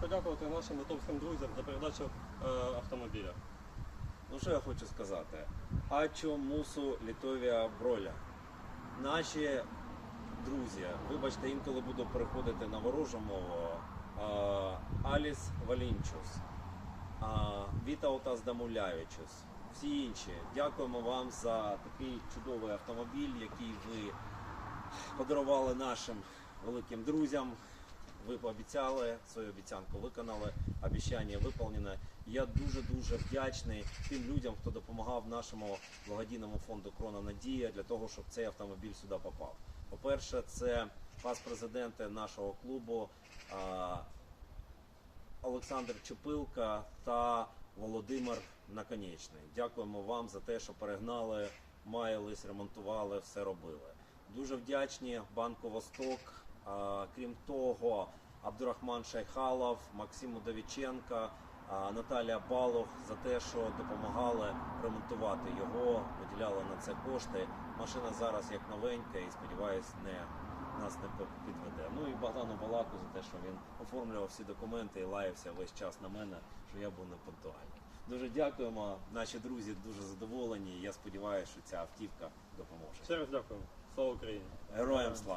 подякувати нашим литовським друзям за передачу е, автомобіля. Ну що я хочу сказати? Ачо мусу Літовія броля. Наші друзі, вибачте, інколи буду переходити на ворожу мову. А, Аліс Валінчус, а, Вітаутас Дамулявичус, всі інші. Дякуємо вам за такий чудовий автомобіль, який ви подарували нашим великим друзям. Ви пообіцяли, свою обіцянку виконали, обіцяння виконане. Я дуже дуже вдячний тим людям, хто допомагав нашому благодійному фонду Крона Надія для того, щоб цей автомобіль сюди попав. По-перше, це пас президенти нашого клубу Олександр Чупилка та Володимир Наконечний. Дякуємо вам за те, що перегнали, маялись, ремонтували, все робили. Дуже вдячні банку Восток. Крім того, Абдурахман Шайхалов, Максиму Давіченка, Наталія Балох за те, що допомагали ремонтувати його, виділяли на це кошти. Машина зараз як новенька і сподіваюсь, не нас не підведе. Ну і Богдану Балаку за те, що він оформлював всі документи і лаявся весь час на мене, що я був непунктуальний. Дуже дякуємо. Наші друзі дуже задоволені. Я сподіваюся, що ця автівка допоможе. Ще раз дякуємо. Слава Україні! Героям слава!